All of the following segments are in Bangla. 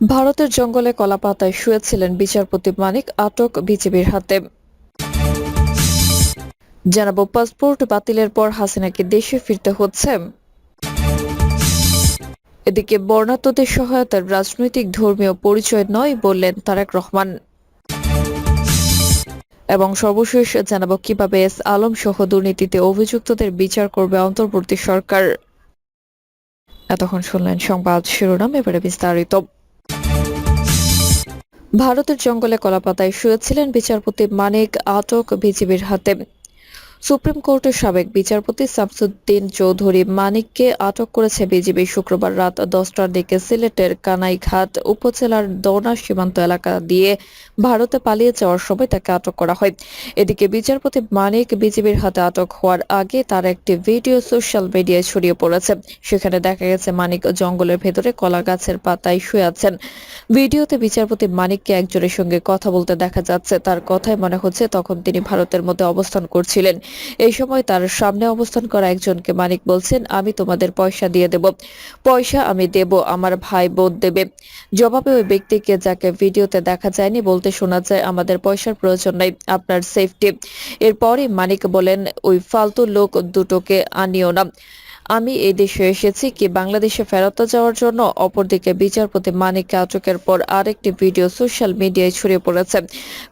ভারতের জঙ্গলে কলাপাতায় শুয়েছিলেন বিচারপতি মানিক, আটক বিজেপির হাতে। জানাব পাসপোর্ট বাতিলের পর হাসিনাকে দেশে ফিরতে হচ্ছে। এদিকে বর্ণাত্মদের সহায়তার রাজনৈতিক ধর্মীয় পরিচয় নয় বললেন তারেক রহমান। এবং সর্বশেষ জানাব কীভাবে এস আলম সহ দুর্নীতিতে অভিযুক্তদের বিচার করবে অন্তর্বর্তী সরকার। এতক্ষণ শুনলেন সংবাদ শিরোনাম, এবারে বিস্তারিত। ভারতের জঙ্গলে কলাপাতায় শুয়েছিলেন বিচারপতি মানিক আটক বিজিবির হাতে। সুপ্রিম কোর্টের সাবেক বিচারপতি শামসুদ্দিন চৌধুরী মানিককে আটক করেছে বিজিবি শুক্রবার রাত দশটার দিকে সিলেটের কানাইঘাট উপজেলার দোনা সীমান্ত এলাকা দিয়ে ভারতে পালিয়ে যাওয়ার সময় তাকে আটক করা হয়। এদিকে বিচারপতি মানিক বিজিবির হাতে আটক হওয়ার আগে তার একটি ভিডিও সোশ্যাল মিডিয়ায় ছড়িয়ে পড়েছে। সেখানে দেখা গেছে, মানিক জঙ্গলের ভেতরে কলা গাছের পাতায় শুয়ে আছেন। ভিডিওতে বিচারপতি মানিককে একজনের সঙ্গে কথা বলতে দেখা যাচ্ছে। তার কথায় মনে হচ্ছে, তখন তিনি ভারতের মধ্যে অবস্থান করছিলেন। এই সময় তার সামনে অবস্থান করা একজনকে মানিক বলছেন, আমি তোমাদের পয়সা দিয়ে দেব। পয়সা আমি দেব, আমার ভাই বোন দেবে। জবাবে ওই ব্যক্তিকে যাকে ভিডিওতে দেখা যায়নি বলতে শোনা যায়, আমাদের পয়সার প্রয়োজন নাই, আপনার সেফটি এরপরে মানিক বলেন, ওই ফালতু লোক দুটোকে আনিও না। আমি এই দেশে এসেছি কি বাংলাদেশে ফেরত যাওয়ার জন্য? অপরদিকে বিচারপতি মানিক আটকের পর আরেকটি ভিডিও সোশ্যাল মিডিয়ায় ছড়িয়ে পড়েছে।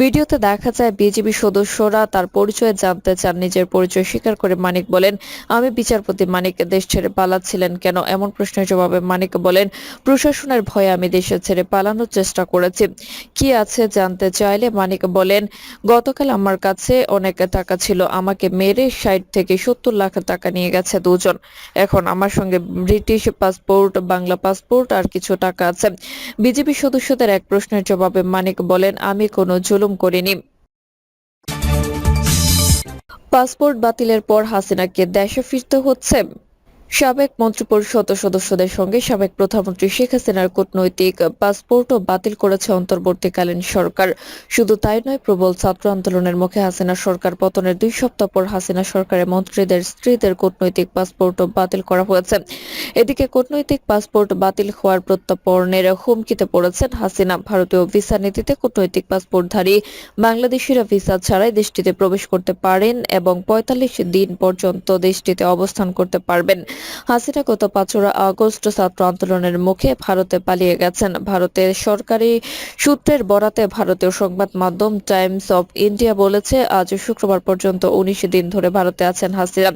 ভিডিওতে দেখা যায় বিজেপি সদস্যরা তার পরিচয় জানতে চান। নিজের পরিচয় স্বীকার করে মানিক বলেন, আমি বিচারপতি মানিক, দেশ ছেড়ে পালাচ্ছিলেন কেন? এমন প্রশ্নের জবাবে মানিক বলেন, প্রশাসনের ভয়ে আমি দেশে ছেড়ে পালানোর চেষ্টা করেছি। কি আছে জানতে চাইলে? মানিক বলেন, গতকাল আমার কাছে অনেক টাকা ছিল। আমাকে মেরে ষাট থেকে সত্তর লাখ টাকা নিয়ে গেছে দুজন। এখন আমার সঙ্গে ব্রিটিশ পাসপোর্ট বাংলা পাসপোর্ট আর কিছু টাকা আছে। বিজেপি সদস্যদের এক প্রশ্নের জবাবে মানিক বলেন, আমি কোনো জুলুম করিনি। পাসপোর্ট বাতিলের পর হাসিনাকে দেশে ফিরতে হচ্ছে। সাবেক মন্ত্রিপরিষদ সদস্যদের সঙ্গে সাবেক প্রধানমন্ত্রী শেখ হাসিনার কূটনৈতিক পাসপোর্টও বাতিল করেছে অন্তর্বর্তীকালীন সরকার। শুধু তাই নয়, প্রবল ছাত্র আন্দোলনের মুখে হাসিনা সরকার পতনের দুই সপ্তাহ পর হাসিনা সরকারের মন্ত্রীদের স্ত্রীদের কূটনৈতিক পাসপোর্টও বাতিল করা হয়েছে। এদিকে কূটনৈতিক পাসপোর্ট বাতিল হওয়ার প্রত্যাপনের হুমকিতে পড়েছেন হাসিনা। ভারতীয় ভিসা নীতিতে কূটনৈতিক পাসপোর্টধারী বাংলাদেশিরা ভিসা ছাড়াই দেশটিতে প্রবেশ করতে পারেন এবং পঁয়তাল্লিশ দিন পর্যন্ত দেশটিতে অবস্থান করতে পারবেন। হাসিনা গত পাঁচরা আগস্ট ছাত্র আন্দোলনের মুখে ভারতে পালিয়ে গেছেন। ভারতের সরকারি সূত্রের বরাতে ভারতীয় সংবাদ মাধ্যম টাইমস অফ ইন্ডিয়া বলেছে, আজ শুক্রবার পর্যন্ত উনিশ দিন ধরে ভারতে আছেন হাসিনা।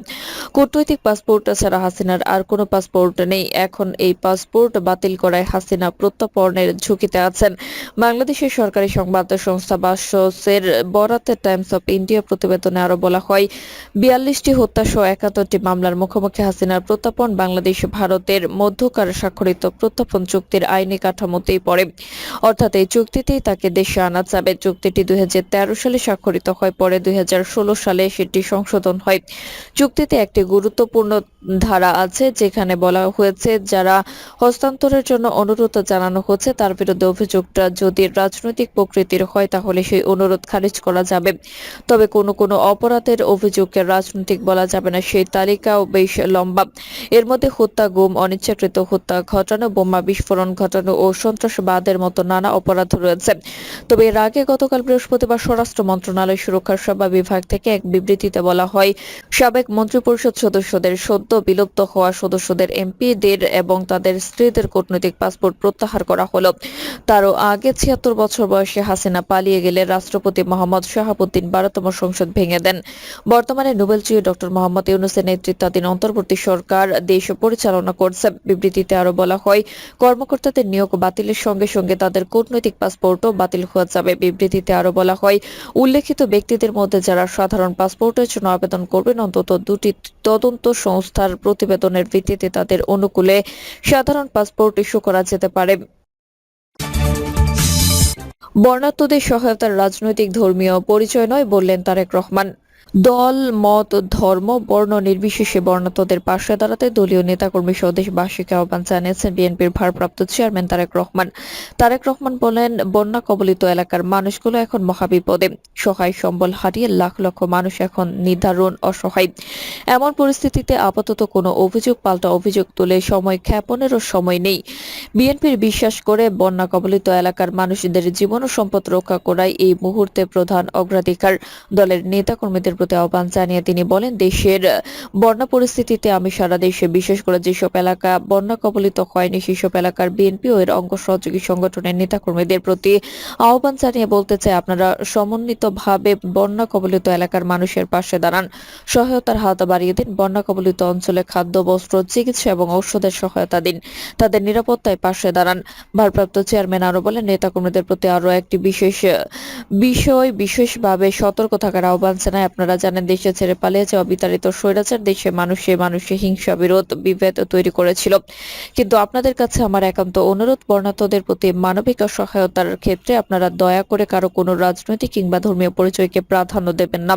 কূটনৈতিক পাসপোর্ট ছাড়া হাসিনার আর কোনো পাসপোর্ট নেই। এখন এই পাসপোর্ট বাতিল করায় হাসিনা প্রত্যর্পণের ঝুঁকিতে আছেন। বাংলাদেশের সরকারি সংবাদ সংস্থা বাসসের বরাতে টাইমস অফ ইন্ডিয়া প্রতিবেদনে আরও বলা হয়, বিয়াল্লিশটি হত্যা সহ একাত্তরটি মামলার মুখোমুখি হাসিনার প্রত্যর্পণ বাংলাদেশ ভারতের মধ্যকার স্বাক্ষরিত প্রত্যাপন চুক্তির আইনি কাঠামোতেই পড়ে। অর্থাৎ এই চুক্তিতেই তাকে দেশে আনা যাবে। চুক্তিটি দুই সালে স্বাক্ষরিত হয়, পরে দুই সালে সেটি সংশোধন হয়। চুক্তিতে একটি গুরুত্বপূর্ণ ধারা আছে, যেখানে বলা হয়েছে, যারা হস্তান্তরের জন্য অনুরোধ জানানো হচ্ছে, তার বিরুদ্ধে অভিযোগটা যদি রাজনৈতিক প্রকৃতির হয়, তাহলে সেই অনুরোধ খারিজ করা যাবে। তবে কোনো কোনো অপরাধের অভিযোগকে রাজনৈতিক বলা যাবে না। সেই তালিকাও বেশ লম্বা। এর মধ্যে হত্যা, গুম, অনিচ্ছাকৃত হত্যা ঘটানো, বোমা বিস্ফোরণ ঘটানো ও সন্ত্রাসবাদের মতো নানা অপরাধ রয়েছে। তবে এর আগে গতকাল বৃহস্পতিবার স্বরাষ্ট্র মন্ত্রণালয় সুরক্ষা সেবা বিভাগ থেকে এক বিবৃতিতে বলা হয়, সাবেক মন্ত্রিপরিষদ সদস্যদের সদ্য বিলুপ্ত হওয়া সদস্যদের এমপিদের এবং তাদের স্ত্রীদের কূটনৈতিক পাসপোর্ট প্রত্যাহার করা হলো। তারও আগে ছিয়াত্তর বছর বয়সে হাসিনা পালিয়ে গেলে রাষ্ট্রপতি মোহাম্মদ শাহাবুদ্দিন বারোতম সংসদ ভেঙে দেন। বর্তমানে নোবেল জয়ী ডক্টর মোহাম্মদ ইউনুসের নেতৃত্বাধীন অন্তর্বর্তী সরকার দেশ পরিচালনা করছে। বিবৃতিতে আরও বলা হয়, কর্মকর্তাদের নিয়োগ বাতিলের সঙ্গে সঙ্গে তাদের কূটনৈতিক পাসপোর্টও বাতিল হয়ে যাবে। বিবৃতিতে আরও বলা হয়, উল্লেখিত ব্যক্তিদের মধ্যে যারা সাধারণ পাসপোর্টের জন্য আবেদন করবেন, অন্তত দুটি তদন্ত সংস্থার প্রতিবেদনের ভিত্তিতে তাদের অনুকূলে সাধারণ পাসপোর্ট ইস্যু করা যেতে পারে। বর্ণাত্মদের সহায়তার রাজনৈতিক ধর্মীয় পরিচয় নয় বললেন তারেক রহমান। দল, মত, ধর্ম, বর্ণ নির্বিশেষে বর্ণাতদের পাশে দাঁড়াতে দলীয় নেতাকর্মী সহ দেশবাসীকে আহ্বান জানিয়েছেন বিএনপির ভারপ্রাপ্ত চেয়ারম্যান তারেক রহমান। তারেক রহমান বলেন, বন্যা কবলিত এলাকার মানুষগুলো এখন মহাবিপদে। সহায় সম্বল হারিয়ে লাখ লক্ষ মানুষ এখন নির্ধারণ অসহায়। এমন পরিস্থিতিতে আপাতত কোনো অভিযোগ, পাল্টা অভিযোগ তুলে সময় ক্ষেপণেরও সময় নেই। বিএনপির বিশ্বাস করে বন্যা কবলিত এলাকার মানুষদের জীবন ও সম্পদ রক্ষা করাই এই মুহূর্তে প্রধান অগ্রাধিকার। দলের নেতাকর্মীদের প্রতি আহ্বান জানিয়ে তিনি বলেন, দেশের বন্যা পরিস্থিতিতে আমি সারা দেশে, বিশেষ করে যেসব এলাকা বন্যা কবলিত হয়নি, সেসব এলাকার বিএনপি ও এর অঙ্গ সহযোগী সংগঠনের নেতাকর্মীদের প্রতি আহ্বান জানিয়ে বলতে চাই, আপনারা সমন্বিতভাবে বন্যা কবলিত এলাকার মানুষের পাশে দাঁড়ান। সহায়তার হাত বাড়িয়ে দিন। বন্যা কবলিত অঞ্চলে খাদ্য, বস্ত্র, চিকিৎসা এবং ঔষধের সহায়তা দিন। তাদের নিরাপত্তায় পাশে দাঁড়ান। ভারপ্রাপ্ত চেয়ারম্যান আরও বলেন, নেতাকর্মীদের প্রতি আরও একটি বিশেষ বিষয়, বিশেষভাবে সতর্ক থাকার আহ্বান জানায় আপনারা জানেন দেশে ছেড়ে পালিয়ে যাওয়া বিতাড়িত স্বৈরাচার, দেশে মানুষে মানুষে হিংসা, বিরোধ, বিভেদ তৈরি করেছিল। কিন্তু আপনাদের কাছে আমার একান্ত অনুরোধ বর্ণাতদের প্রতি মানবিক সহায়তার ক্ষেত্রে আপনারা দয়া করে কারও কোনো রাজনৈতিক কিংবা ধর্মীয় পরিচয়কে প্রাধান্য দেবেন না।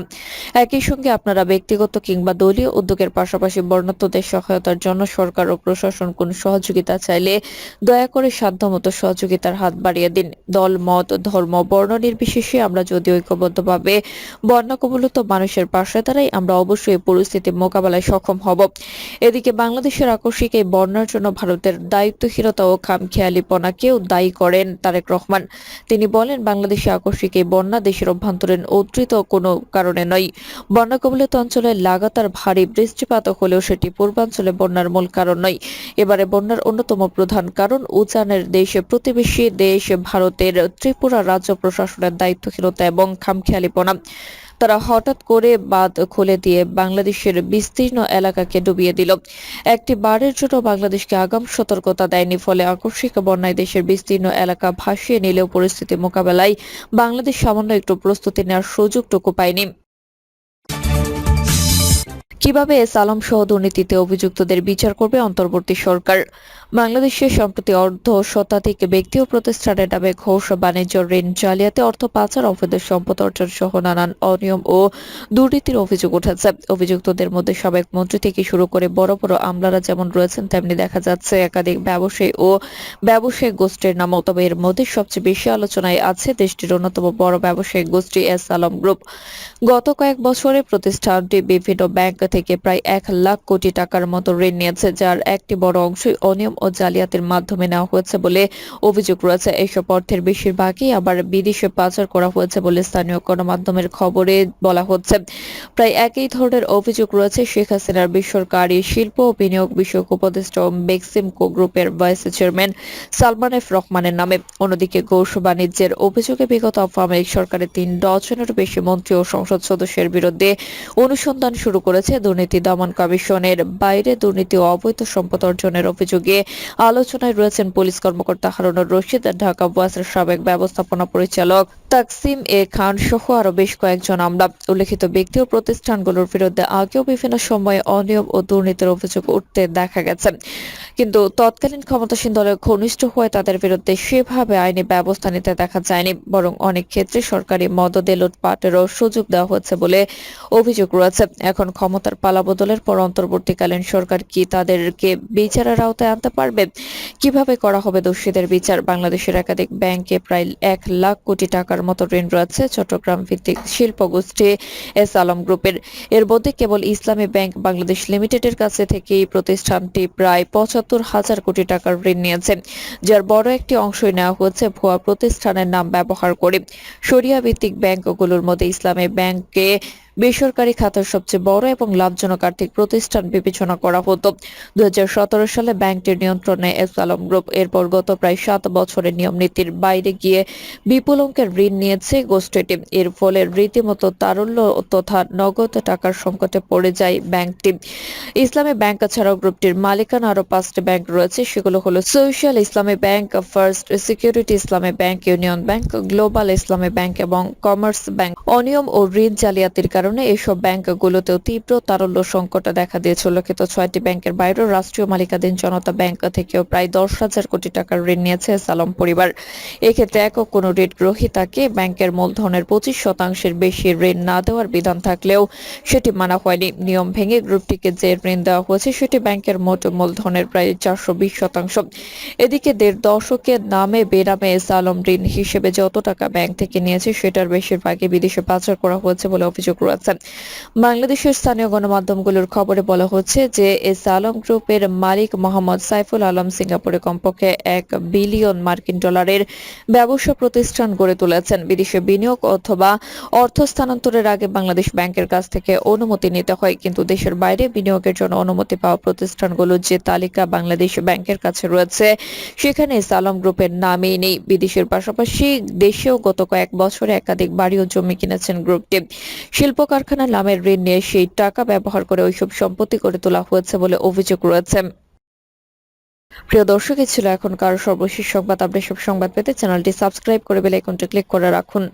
একই সঙ্গে আপনারা ব্যক্তিগত কিংবা দলীয় উদ্যোগের পাশাপাশি বর্ণাতদের সহায়তার জন্য সরকার ও প্রশাসন কোন সহযোগিতা চাইলে দয়া করে সাধ্যমতো সহযোগিতার হাত বাড়িয়ে দিন। দল, মত, ধর্ম, বর্ণ নির্বিশেষে আমরা যদি ঐক্যবদ্ধভাবে বন্যা কবলিত মানুষের পাশে দাঁড়াই আমরা অবশ্যই পরিস্থিতি মোকাবেলায় সক্ষম হব। এদিকে বাংলাদেশের আকস্মিক এই বন্যার জন্য ভারতের দায়িত্বহীনতা ও খামখেয়ালিপনাকেও দায়ী করেন তারেক রহমান। তিনি বলেন, বাংলাদেশে আকস্মিক এই বন্যা দেশের অভ্যন্তরীণ উদ্ধৃত কোনো কারণে নয়। বন্যা কবলিত অঞ্চলে লাগাতার ভারী বৃষ্টিপাত হলেও সেটি পূর্বাঞ্চলে বন্যার মূল কারণ নয়। এবারে বন্যার অন্যতম প্রধান কারণ, উজানের দেশে প্রতিবেশী দেশ ভারতের ত্রিপুরা রাজ্য প্রশাসনের দায়িত্বহীনতা এবং খামখেয়ালিপনা। তারা হঠাৎ করে বাঁধ খুলে দিয়ে বাংলাদেশের বিস্তীর্ণ এলাকাকে ডুবিয়ে দিল। একটি বারের জন্য বাংলাদেশকে আগাম সতর্কতা দেয়নি, ফলে আকস্মিক বন্যায় দেশের বিস্তীর্ণ এলাকা ভাসিয়ে নিলেও পরিস্থিতি মোকাবেলায় বাংলাদেশ সামান্য একটু প্রস্তুতি নেওয়ার সুযোগটুকু পায়নি। কীভাবে এস আলম সহ দুর্নীতিতে অভিযুক্তদের বিচার করবে অন্তর্বর্তী সরকার? বাংলাদেশে সম্প্রতি অর্ধ শতাধিক ব্যক্তি ও প্রতিষ্ঠানের নামে ঘোষ বাণিজ্য ঋণ জালিয়াতি, অর্থ পাচার, অবৈধ সম্পদ অর্জন সহ নানান অনিয়ম ও দুর্নীতির অভিযোগ উঠেছে। অভিযুক্তদের মধ্যে সাবেক মন্ত্রী থেকে শুরু করে বড় বড় আমলারা যেমন রয়েছেন, তেমনি দেখা যাচ্ছে একাধিক ব্যবসায়ী ও ব্যবসায়িক গোষ্ঠীর নামও। তবে এর মধ্যে সবচেয়ে বেশি আলোচনায় আছে দেশটির অন্যতম বড় ব্যবসায়িক গোষ্ঠী এস আলম গ্রুপ। গত কয়েক বছরে প্রতিষ্ঠানটি বিভিন্ন ব্যাংক থেকে প্রায় এক লাখ কোটি টাকার মতো ঋণ নিয়েছে, যার একটি বড় অংশই অনিয়ম ও জালিয়াতির মাধ্যমে নেওয়া হয়েছে বলে অভিযোগ রয়েছে। এইসব অর্থের বেশিরভাগই আবার বিদেশে পাচার করা হয়েছে বলে স্থানীয় গণমাধ্যমের খবরে বলা হচ্ছে। প্রায় একই ধরনের অভিযোগ রয়েছে শেখ হাসিনার বেসরকারি শিল্প ও বিনিয়োগ বিষয়ক উপদেষ্টা বেক্সিমকো গ্রুপের ভাইস চেয়ারম্যান সালমান এফ রহমানের নামে। অন্যদিকে গৌশ বাণিজ্যের অভিযোগে বিগত আওয়ামী সরকারের তিন ডজনেরও বেশি মন্ত্রী ও সংসদ সদস্যের বিরুদ্ধে অনুসন্ধান শুরু করেছে। দুর্নীতি দমন কমিশনের বাইরে দুর্নীতি ও অবৈধ সম্পদ অর্জনের অভিযোগে আলোচনায় রয়েছেন পুলিশ কর্মকর্তা হারুনুর রশিদ, ঢাকা ওয়াসের সাবেক ব্যবস্থাপনা পরিচালক তাকসিম এ খান সহ আরও বেশ কয়েকজন আমলা উল্লেখিত ব্যক্তি ও প্রতিষ্ঠানগুলোর বিরুদ্ধে আগেও বিভিন্ন সময়ে অনিয়ম ও দুর্নীতির অভিযোগ উঠতে দেখা গেছে। কিন্তু তৎকালীন ক্ষমতাসীন দলের ঘনিষ্ঠ হয়ে তাদের বিরুদ্ধে সেভাবে আইনি ব্যবস্থা নিতে দেখা যায়নি, বরং অনেক ক্ষেত্রে সরকারি মদদে লুটপাটেরও সুযোগ দেওয়া হচ্ছে বলে অভিযোগ রয়েছে। এখন ক্ষমতার পালাবদলের পর অন্তর্বর্তীকালীন সরকার কি তাদেরকে বিচারের আওতায় আনতে পারবে? কীভাবে করা হবে দোষীদের বিচার? বাংলাদেশের একাধিক ব্যাংকে প্রায় এক লাখ কোটি টাকার মতো ঋণ রয়েছে চট্টগ্রাম ভিত্তিক শিল্প গোষ্ঠী এস আলম গ্রুপের। এর মধ্যে কেবল ইসলামী ব্যাংক বাংলাদেশ লিমিটেডের কাছে থেকে এই প্রতিষ্ঠানটি প্রায় পঁচাত্তর হাজার কোটি টাকার ঋণ নিয়েছে, যার বড় একটি অংশই নেওয়া হয়েছে ভুয়া প্রতিষ্ঠানের নাম ব্যবহার করে। সরিয়া ভিত্তিক ব্যাংকগুলোর মধ্যে ইসলামী ব্যাংকে বেসরকারি খাতের সবচেয়ে বড় এবং লাভজনক আর্থিক প্রতিষ্ঠান বিবেচনা করা হতো। দু সালে ব্যাংকটির নিয়ন্ত্রণে এস আলম গ্রুপ এরপর গত প্রায় সাত বছরের নিয়ম নীতির বাইরে গিয়ে বিপুল অঙ্কের ঋণ নিয়েছে গোষ্ঠীটি। এর ফলে রীতিমতো তারল্য তথা নগদ টাকার সংকটে পড়ে যায় ব্যাংকটি। ইসলামী ব্যাংক ছাড়াও গ্রুপটির মালিকানা আরও পাঁচটি ব্যাংক রয়েছে, সেগুলো হলো social Islami bank, first security Islami bank, union bank, global Islami bank এবং কমার্স ব্যাংক। অনিয়ম ও ঋণ জালিয়াতির কারণে কারণে এসব ব্যাংকগুলোতেও তীব্র তারল্য সংকট দেখা দিয়েছে। উল্লেখিত ছয়টি ব্যাংকের বাইরেও রাষ্ট্রীয় মালিকাধীন জনতা ব্যাংক থেকেও প্রায় দশ হাজার কোটি টাকার ঋণ নিয়েছে সালম পরিবার। এক্ষেত্রে একক কোনো ঋণ গ্রহীতাকে ব্যাংকের মূলধনের পঁচিশ শতাংশের বেশি ঋণ না দেওয়ার বিধান থাকলেও সেটি মানা হয়নি। নিয়ম ভেঙে গ্রুপটিকে যে ঋণ দেওয়া হয়েছে সেটি ব্যাংকের মোট মূলধনের প্রায় চারশো বিশ শতাংশ। এদিকে দেড় দশকের নামে বেনামে সালম ঋণ হিসেবে যত টাকা ব্যাংক থেকে নিয়েছে সেটার বেশিরভাগই বিদেশে পাচার করা হয়েছে বলে অভিযোগ রয়েছে। বাংলাদেশের স্থানীয় গণমাধ্যমগুলোর খবরে বলা হচ্ছে যে এস আলম গ্রুপের মালিক মোহাম্মদ সাইফুল আলম সিঙ্গাপুরে কমপক্ষে এক বিলিয়ন মার্কিন ডলারের ব্যবসা প্রতিষ্ঠান গড়ে তুলেছেন। বিদেশে বিনিয়োগ অথবা অর্থ স্থানান্তরের আগে বাংলাদেশ ব্যাংকের কাছ থেকে অনুমতি নিতে হয়, কিন্তু দেশের বাইরে বিনিয়োগের জন্য অনুমতি পাওয়া প্রতিষ্ঠানগুলোর যে তালিকা বাংলাদেশ ব্যাংকের কাছে রয়েছে, সেখানে সালম গ্রুপের নামই নেই। বিদেশের পাশাপাশি দেশেও গত কয়েক বছরে একাধিক বাড়ি ও জমি কিনেছেন গ্রুপটি। শিল্প কারখানার নামের ঋণ নিয়ে সেই টাকা ব্যবহার করে ওইসব সম্পত্তি করে তোলা হয়েছে বলে অভিযোগ রয়েছে। প্রিয় দর্শক ছিল এখনকার সর্বশেষ সংবাদ। আপনি সব সংবাদ পেতে চ্যানেলটি সাবস্ক্রাইব করে বেল আইকনটি ক্লিক করে রাখুন।